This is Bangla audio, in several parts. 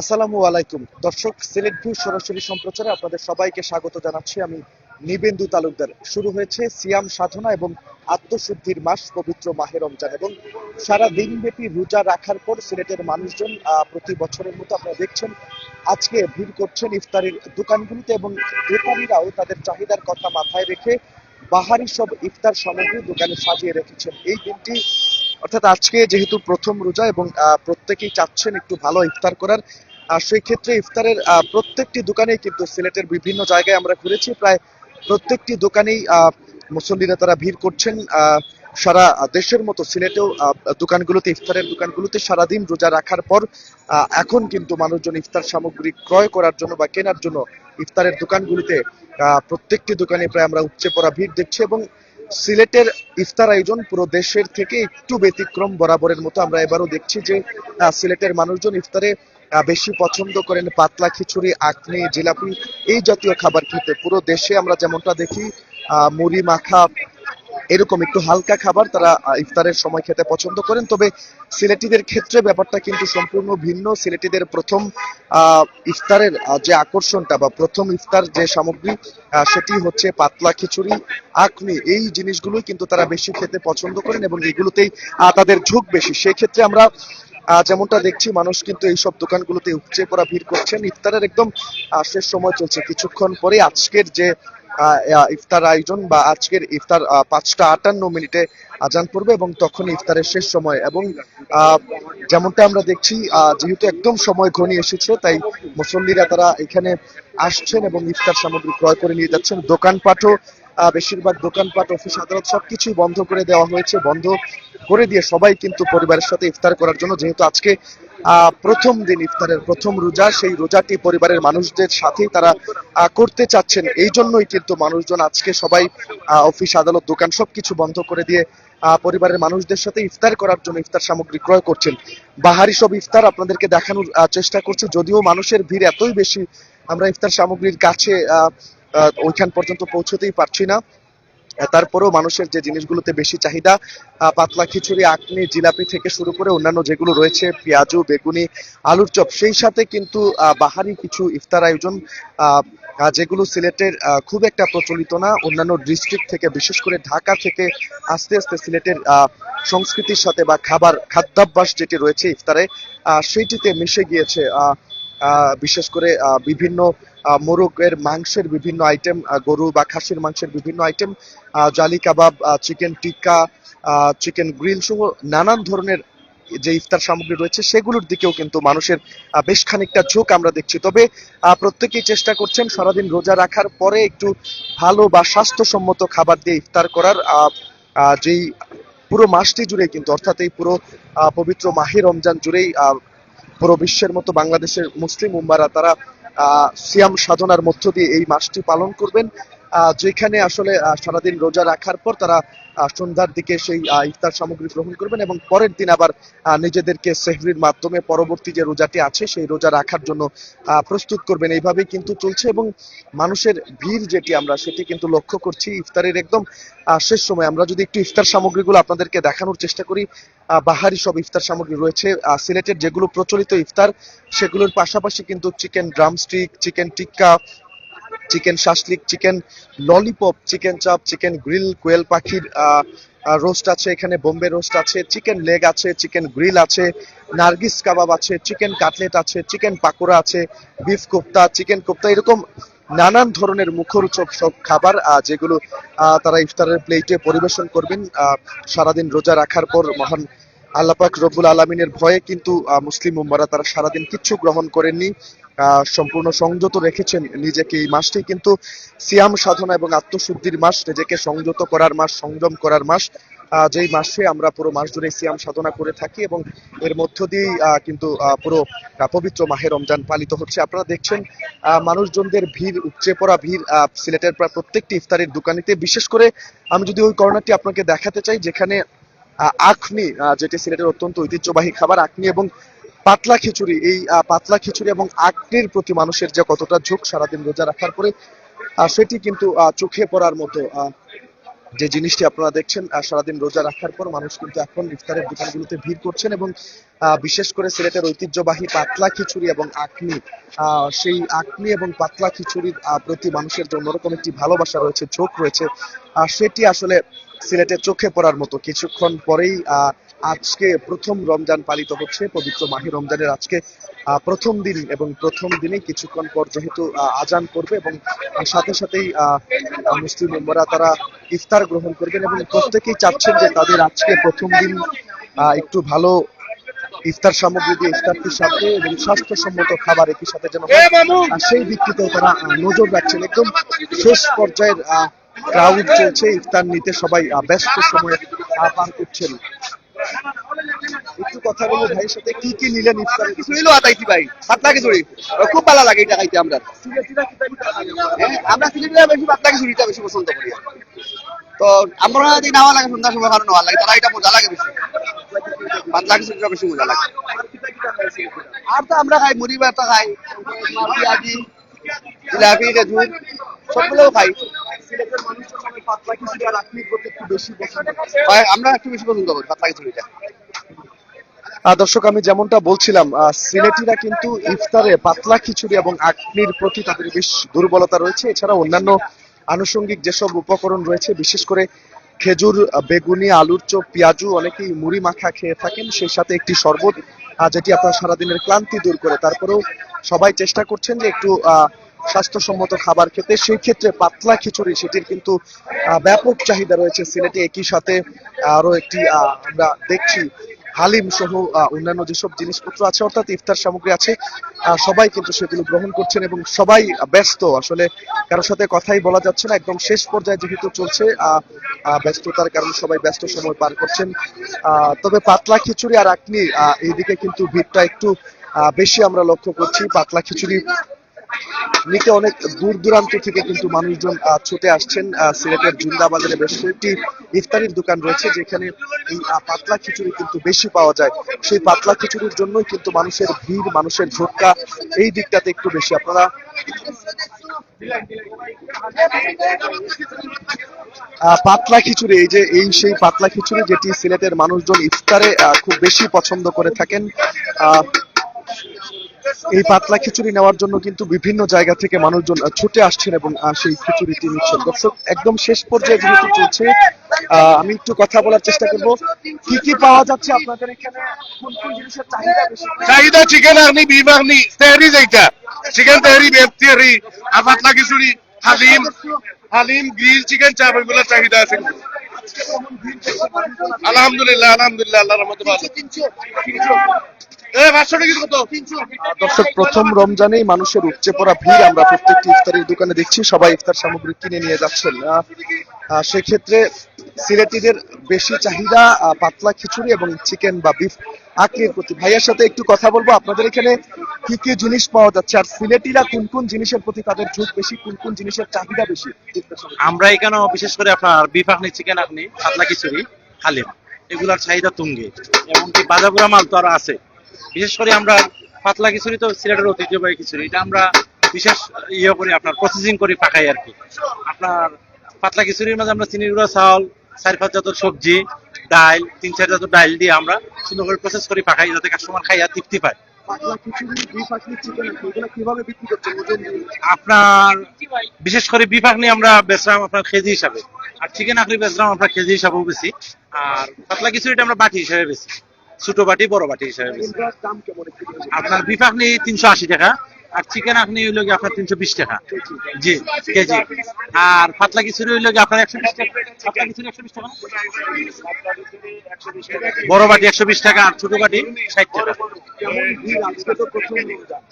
আসসালামু আলাইকুম। দর্শক, সিলেট ভিউ সরাসরি সম্প্রচারে আপনাদের সবাইকে স্বাগত জানাচ্ছি। আমি নিবেন্দু তালুকদার। শুরু হয়েছে সিয়াম সাধনা এবং আত্মশুদ্ধির মাস, পবিত্র মাহে রমজান এবং সারা দিনব্যাপী রোজা রাখার পর সিলেটের মানুষজন প্রতি বছরের মতো আপনারা দেখছেন, আজকে ভিড় করছেন ইফতারির দোকানগুলিতে এবং দোকানিরাও তাদের চাহিদার কথা মাথায় রেখে বাহারি সব ইফতার সামগ্রী দোকানে সাজিয়ে রেখেছেন। এই দিনটি অর্থাৎ আজকে যেহেতু প্রথম রোজা এবং প্রত্যেকেই চাচ্ছেন একটু ভালো ইফতার করার সেই ক্ষেত্রে ইফতারের প্রত্যেকটি দোকানেই কিন্তু সিলেটের বিভিন্ন জায়গায় আমরা ঘুরেছি। প্রায় প্রত্যেকটি দোকানেই মুসল্লিরা তারা ভিড় করছেন। সারা দেশের মতো সিলেটেও দোকানগুলোতে, ইফতারের দোকানগুলোতে সারাদিন রোজা রাখার পর এখন কিন্তু মানুষজন ইফতার সামগ্রী ক্রয় করার জন্য বা কেনার জন্য ইফতারের দোকানগুলিতে প্রত্যেকটি দোকানে প্রায় আমরা উপচে পড়া ভিড় দেখছি এবং সিলেটের ইফতার আয়োজন পুরো দেশের থেকে একটু ব্যতিক্রম বরাবরের মতো। আমরা এবারও দেখছি যে সিলেটের মানুষজন ইফতারে বেশি পছন্দ করেন পাতলা খিচুড়ি, আখনি, জিলাপি, এই জাতীয় খাবার খেতে। পুরো দেশে আমরা যেমনটা দেখি মুড়ি মাখা এরকম একটু হালকা খাবার তারা ইফতারের সময় খেতে পছন্দ করেন। তবে সিলেটিদের ক্ষেত্রে ব্যাপারটা কিন্তু সম্পূর্ণ ভিন্ন। সিলেটিদের প্রথম ইফতারের যে আকর্ষণটা বা প্রথম ইফতার যে সামগ্রী সেটি হচ্ছে পাতলা খিচুড়ি আকনি এই জিনিসগুলোই কিন্তু তারা বেশি খেতে পছন্দ করেন এবং এগুলোতেই তাদের ঝোঁক বেশি। সেই ক্ষেত্রে আমরা যেমনটা দেখছি, মানুষ কিন্তু এইসব দোকানগুলোতে উপচে পড়া ভিড় করছেন। ইফতারের একদম শেষ সময় চলছে। কিছুক্ষণ পরে আজকের যে ইফতার আয়োজন বা আজকের ইফতার পাঁচটা আটান্ন মিনিটে আজান পড়বে এবং তখন ইফতারের শেষ সময়। এবং যেমনটা আমরা দেখছি যেহেতু একদম সময় ঘনিয়ে এসেছে, তাই মুসল্লিরা তারা এখানে আসছেন এবং ইফতার সামগ্রী ক্রয় করে নিয়ে যাচ্ছেন। দোকানপাটও বেশিরভাগ দোকানপাট অফিস আদালত সবকিছুই বন্ধ করে দেওয়া হয়েছে বন্ধ করে দিয়ে সবাই কিন্তু পরিবারের সাথে ইফতার করার জন্য যেহেতু আজকে প্রথম দিন ইফতারের প্রথম রোজা সেই রোজাটি পরিবারের মানুষদের সাথেই তারা করতে চাচ্ছেন। এই জন্যই কিন্তু মানুষজন আজকে সবাই অফিস আদালত দোকান সবকিছু বন্ধ করে দিয়ে পরিবারের মানুষদের সাথে ইফতার করার জন্য ইফতার সামগ্রী ক্রয় করছেন। বাহারি সব ইফতার আপনাদেরকে দেখানোর চেষ্টা করছি যদিও মানুষের ভিড় এতই বেশি আমরা ইফতার সামগ্রীর কাছে আহ, ওইখান পর্যন্ত পৌঁছতেই পারছি না। তারপরেও মানুষের যে জিনিসগুলোতে বেশি চাহিদা পাতলা খিচুড়ি আকনি জিলাপি থেকে শুরু করে অন্যান্য যেগুলো রয়েছে পেঁয়াজু বেগুনি আলুর চপ সেই সাথে কিন্তু বাহারি কিছু ইফতার আয়োজন যেগুলো সিলেটের খুব একটা প্রচলিত না। অন্যান্য ডিস্ট্রিক্ট থেকে বিশেষ করে ঢাকা থেকে আস্তে আস্তে সিলেটের সংস্কৃতির সাথে বা খাবার খাদ্যাভ্যাস যেটি রয়েছে ইফতারে সেইটিতে মিশে গিয়েছে আহ, বিশেষ করে বিভিন্ন মোরগের মাংসের বিভিন্ন আইটেম গরু বা খাসির মাংসের বিভিন্ন item jali kebab chicken tikka chicken grill সহ নানান ধরনের যে ইফতার সামগ্রী রয়েছে, সেগুলোর দিকেও কিন্তু মানুষের বেশ খানিকটা ঝোঁক আমরা দেখছি। তবে প্রত্যেকেই চেষ্টা করছেন সারাদিন রোজা রাখার পরে একটু ভালো বা স্বাস্থ্যসম্মত খাবার দিয়ে ইফতার করার যেই পুরো মাসটি জুড়ে কিন্তু, অর্থাৎ এই পুরো পবিত্র মাহে রমজান জুড়েই পুরো বিশ্বের মতো বাংলাদেশের মুসলিম উম্মারা তারা সিয়াম সাধনার মধ্য দিয়ে এই মাসটি পালন করবেন। যেখানে আসলে সারাদিন রোজা রাখার পর তারা সন্ধ্যার দিকে সেই ইফতার সামগ্রী গ্রহণ করবেন এবং পরের দিন আবার নিজেদেরকে সেহরির মাধ্যমে পরবর্তী যে রোজাটি আছে, সেই রোজা রাখার জন্য প্রস্তুত করবেন। এইভাবেই কিন্তু চলছে এবং মানুষের ভিড় যেটি আমরা, সেটি কিন্তু লক্ষ্য করছি ইফতারের একদম শেষ সময়। আমরা যদি একটু ইফতার সামগ্রীগুলো আপনাদেরকে দেখানোর চেষ্টা করি বাহারি সব ইফতার সামগ্রী রয়েছে সিলেটের যেগুলো প্রচলিত ইফতার, সেগুলোর পাশাপাশি কিন্তু chicken drumstick, chicken tikka chicken shashlik, chicken lollipop, chicken chaap, chicken grill, কোয়েল পাখির রোস্ট আছে এখানে, বোম্বে রোস্ট আছে, চিকেন লেগ আছে, চিকেন গ্রিল আছে, নার্গিস কাবাব আছে, চিকেন কাটলেট আছে, চিকেন পাকোড়া আছে, বিফ কোপ্তা, চিকেন কোপ্তা, এরকম নানান ধরনের মুখরোচক সব খাবার যেগুলো তারা ইফতারের প্লেটে পরিবেশন করবেন সারাদিন রোজা রাখার পর মহান আল্লাপাক রব্বুল আলমিনের ভয়ে কিন্তু মুসলিম উম্মারা তারা সারাদিন কিচ্ছু গ্রহণ করেননি সম্পূর্ণ সংযত রেখেছেন নিজেকে এই মাসটি। কিন্তু সিয়াম সাধনা এবং আত্মশুদ্ধির মাস, নিজেকে সংযত করার মাস, সংযম করার মাস যেই মাসে আমরা পুরো মাস জুড়ে সিয়াম সাধনা করে থাকি এবং এর মধ্য দিয়েই কিন্তু পুরো পবিত্র মাহে রমজান পালিত হচ্ছে। আপনারা দেখছেন মানুষজনদের ভিড়, উপচে পড়া ভিড় সিলেটের প্রায় প্রত্যেকটি ইফতারের দোকানিতে। বিশেষ করে আমি যদি ওই কর্নারটি আপনাকে দেখাতে চাই, যেখানে আখনি যেটি সিলেটের অত্যন্ত ঐতিহ্যবাহী খাবার, আখনি এবং পাতলা খিচুড়ি। এই পাতলা খিচুড়ি এবং আখনির প্রতি মানুষের যে কতটা ঝোঁক সারাদিন রোজা রাখার পরে সেটি কিন্তু চোখে পড়ার মতো যে জিনিসটি আপনারা দেখছেন সারাদিন রোজা রাখার পর মানুষ কিন্তু এখন ইফতারের দোকানগুলোতে ভিড় করছেন এবং বিশেষ করে সিলেটের ঐতিহ্যবাহী পাতলা খিচুড়ি এবং আকনি সেই আকনি এবং পাতলা খিচুড়ির প্রতি মানুষের যে অন্যরকম একটি ভালোবাসা রয়েছে, ঝোঁক রয়েছে। সেটি আসলে সিলেটের চোখে পড়ার মতো। কিছুক্ষণ পরেই আজকে প্রথম রমজান পালিত হচ্ছে, পবিত্র মাহে রমজানের আজকে প্রথম দিন এবং প্রথম দিনে কিছুক্ষণ পর যেহেতু আজান করবে এবং সাথে সাথেই মুসলিম উম্মরা তারা ইফতার গ্রহণ করবেন এবং প্রত্যেকেই চাচ্ছেন যে তাদের আজকে প্রথম দিন একটু ভালো ইফতার সামগ্রী দিয়ে ইফতারটির সাথে এবং স্বাস্থ্যসম্মত খাবার একই সাথে যেন সেই দিকটিতেও তারা নজর রাখছেন। একদম শেষ পর্যায়ের ক্রাউড চলছে ইফতার নিতে সবাই ব্যস্ত সময় পার করছেন। একটু কথা বলব ভাইয়ের সাথে কি কি নিলেন ইফতারে? খিচুড়ি লো আতাইছি ভাই পাতলা খিচুড়ি খুব ভালো লাগে এটা খাইতে আমরা। হ্যাঁ, আমরা সিলেটিরা বেশি পাতলা খিচুড়িটা বেশি পছন্দ করি তো আমরা যদি নেওয়া লাগে সন্ধ্যার সময় কারণ নেওয়া লাগে তারা এটা মজা লাগে বেশি। পাতলা খিচুড়িটা বেশি মজা লাগে। আর তো আমরা খাই মুড়ি ভাতটা খাই জিলাপি খেজুর সবগুলোও খাই। পাতলা খিচুড়ি আর আকনির প্রতি একটু বেশি পছন্দ হয়, আমরা একটু বেশি পছন্দ করি পাতলা খিচুড়িটা দর্শক আমি যেমনটা বলছিলাম সিলেটিরা কিন্তু ইফতারে পাতলা খিচুড়ি এবং আকনির প্রতি তাদের বেশ দুর্বলতা রয়েছে। এছাড়া অন্যান্য আনুষঙ্গিক যেসব উপকরণ রয়েছে বিশেষ করে খেজুর বেগুনি আলুর চপ পেঁয়াজু অনেকেই মুড়ি মাখা খেয়ে থাকেন। সেই সাথে একটি শরবত যেটি আপনার সারাদিনের ক্লান্তি দূর করে তারপরেও সবাই চেষ্টা করছেন যে একটু আহ, স্বাস্থ্যসম্মত খাবার খেতে, সেই ক্ষেত্রে পাতলা খিচুড়ি সেটির কিন্তু ব্যাপক চাহিদা রয়েছে সিলেটে। একই সাথে আরও একটি আমরা দেখছি হালিম সহ অন্যান্য যেসব জিনিসপত্র আছে, অর্থাৎ ইফতার সামগ্রী আছে সবাই কিন্তু সেগুলো গ্রহণ করছেন এবং সবাই ব্যস্ত। আসলে কারোর সাথে কথাই বলা যাচ্ছে না, একদম শেষ পর্যায়ে যেহেতু চলছে ব্যস্ততার কারণে সবাই ব্যস্ত সময় পার করছেন। তবে পাতলা খিচুড়ি আর আকনি এইদিকে কিন্তু ভিড়টা একটু বেশি আমরা লক্ষ্য করছি। পাতলা খিচুড়ি নিতে অনেক দূর দূরান্ত থেকে কিন্তু মানুষজন ছুটে আসছেন সিলেটের জিন্দাবাজারে বেশ কয়েকটি ইফতারির দোকান রয়েছে যেখানে এই পাতলা খিচুড়ি কিন্তু বেশি পাওয়া যায়। সেই পাতলা খিচুড়ির জন্যই কিন্তু মানুষের ভিড় মানুষের ঝোঁকা এই দিকটাতে একটু বেশি। আপনারা পাতলা খিচুড়ি এই যে এই সেই পাতলা খিচুড়ি যেটি সিলেটের মানুষজন ইফতারে খুব বেশি পছন্দ করে থাকেন আহ, এই পাতলা খিচুড়ি নেওয়ার জন্য কিন্তু বিভিন্ন জায়গা থেকে মানুষজন ছুটে আসছেন এবং সেই খিচুড়িটি নিচ্ছেন। দর্শক, একদম শেষ পর্যায়ে যেহেতু চলছে আমি একটু কথা বলার চেষ্টা করব। কি কি পাওয়া যাচ্ছে আপনাদের এখানে? কোন কোন জিনিসের চাহিদা বেশি? চাহিদা চিকেন আখনি বিফ আখনি তেহরি যেটা চিকেন তেহরি বেফ তেহরি, আর পাতলা খিচুড়ি, হালিম হালিম, গ্রিল চিকেন চাপ এগুলো চাহিদা আছে। আলহামদুলিল্লাহ আলহামদুলিল্লাহ আল্লাহ রহমতে দর্শক প্রথম রমজানেই মানুষের উপচে পড়া ভিড় আমরা প্রত্যেকটি ইফতারির দোকানে দেখছি সবাই ইফতার সামগ্রী কিনে নিয়ে যাচ্ছেন। সেক্ষেত্রে সিলেটিদের বেশি চাহিদা পাতলা খিচুড়ি এবং চিকেন বা বিফ আকলির প্রতি। ভাইয়ের সাথে একটু কথা বলব আপনাদের এখানে কি কি জিনিস পাওয়া যাচ্ছে? আর সিলেটিরা কোন কোন জিনিসের প্রতি তাদের ঝোঁক বেশি কোন কোন জিনিসের চাহিদা বেশি? আমরা এখানেও বিশেষ করে আপনার বিফ আখনি চিকেন আখনি পাতলা খিচুড়ি হালিম। এগুলার চাহিদা তুঙ্গে। এমনকি বাজাপুরা মাল তো আরও আছে। বিশেষ করে আমরা পাতলা খিচুড়ি তো সিলেটের ঐতিহ্যবাহী খিচুড়ি। এটা আমরা বিশেষ ইয়ে করি আপনার প্রসেসিং করি পাকাই আর কি। আপনার পাতলা খিচুড়ির মাঝে আমরা চিনি গুঁড়া চাউল চার পাঁচ জাতের সবজি ডাল তিন চার জাতের ডাল দিয়ে আমরা সুন্দর করে প্রসেস করি পাকাই যাতে কাস্টমার খাইয়া তৃপ্তি পায়? আপনার বিশেষ করে বিফ নিয়ে আমরা বেচলাম আপনার কেজি হিসাবে। আর চিকেন আখনি বেচলাম আপনার কেজি হিসাবেও বেশি আর পাতলা খিচুড়িটা আমরা বাটি হিসাবে বেশি ছোট বাটি বড় বাটি হিসাবে? আপনার বিফ আখনি তিনশো আশি টাকা আর চিকেন আখনি হইল গিয়ে আপনার তিনশো বিশ টাকা। জি কেজি। আর পাতলা খিচুড়ি হইল গিয়ে আপনার একশো বিশ টাকা। পাতলা খিচুড়ি একশো বিশ টাকা? বড় বাটি একশো বিশ টাকা আর ছোট বাটি ষাট টাকা।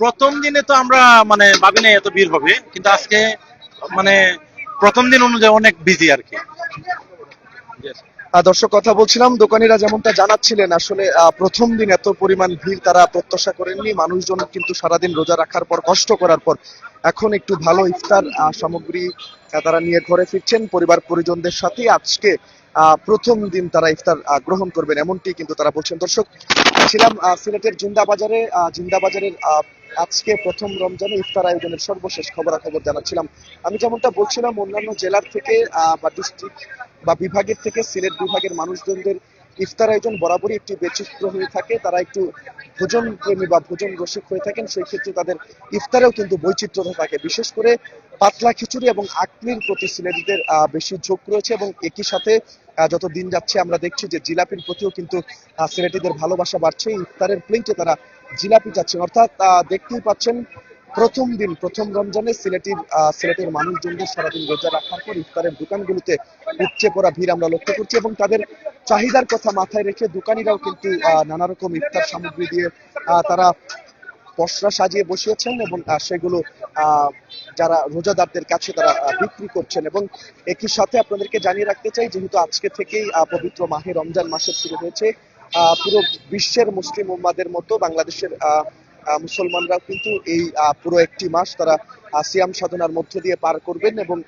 প্রথম দিনে তো আমরা মানে ভাবি নাই এত ভিড় হবে কিন্তু আজকে মানে প্রথম দিন অনুযায়ী অনেক বিজি আর কি। দর্শক কথা বলছিলাম দোকানিরা যেমনটা জানাচ্ছিলেন আসলে প্রথম দিন এত পরিমাণ ভিড় তারা প্রত্যাশা করেননি। মানুষজন কিন্তু সারাদিন রোজা রাখার পর কষ্ট করার পর এখন একটু ভালো ইফতার সামগ্রী তারা নিয়ে ঘরে ফিরছেন পরিবার পরিজনদের সাথে আজকে প্রথম দিন তারা ইফতার গ্রহণ করবেন এমনটি কিন্তু তারা বলছেন। দর্শক ছিলাম সিলেটের জিন্দাবাজারে আহ, জিন্দাবাজারের আহ, আজকে প্রথম রমজানে ইফতার আয়োজনের সর্বশেষ খবরাখবর জানাচ্ছিলাম। আমি যেমনটা বলছিলাম অন্যান্য জেলার থেকে বা ডিস্ট্রিক্ট বা বিভাগের থেকে সিলেট বিভাগের মানুষজনদের ইফতার আয়োজন বরাবরই একটি বেচিত্র হয়ে থাকে। তারা একটু ভোজন প্রেমী বা ভোজন রসিক হয়ে থাকেন, সেই ক্ষেত্রে তাদের ইফতারেও কিন্তু বৈচিত্র্যতা থাকে। বিশেষ করে পাতলা খিচুড়ি এবং আকলির প্রতি সিলেটিদের বেশি ঝোঁক রয়েছে এবং একই সাথে যত দিন যাচ্ছে আমরা দেখছি যে জিলাপির প্রতিও কিন্তু সিলেটিদের ভালোবাসা বাড়ছে। ইফতারের প্লেটে তারা জিলাপি চাচ্ছেন। অর্থাৎ দেখতেই পাচ্ছেন প্রথম দিন প্রথম রমজানে সিলেটের সিলেটের মানুষজনদের সারাদিন রোজা রাখার পর ইফতারের দোকানগুলোতে উপচে পড়া ভিড় আমরা লক্ষ্য করছি এবং তাদের চাহিদার কথা মাথায় রেখে দোকানিরাও কিন্তু নানা রকম ইফতার সামগ্রী দিয়ে তারা পসরা সাজিয়ে বসিয়েছেন এবং সেগুলো যারা রোজাদারদের কাছে তারা বিক্রি করছেন এবং একই সাথে আপনাদেরকে জানিয়ে রাখতে চাই যেহেতু আজকে থেকেই পবিত্র মাহে রমজান মাসের শুরু হয়েছে পুরো বিশ্বের মুসলিম উম্মাদের মতো বাংলাদেশের আহ, মুসলমানরাও কিন্তু এই পুরো একটি মাস তারা সিয়াম সাধনার মধ্য দিয়ে পার করবেন এবং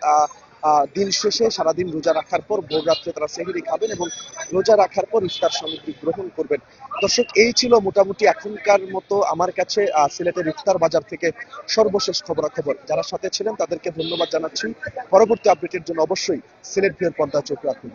দিন শেষে সারাদিন রোজা রাখার পর ভোর রাত্রে তারা সেহরি খাবেন এবং রোজা রাখার পর ইফতার সামগ্রী গ্রহণ করবেন। দর্শক, এই ছিল মোটামুটি এখনকার মতো আমার কাছে সিলেটের ইফতার বাজার থেকে সর্বশেষ খবরাখবর। যারা সাথে ছিলেন তাদেরকে ধন্যবাদ জানাচ্ছি। পরবর্তী আপডেটের জন্য অবশ্যই সিলেট ভিউর পর্দা চোখ রাখুন।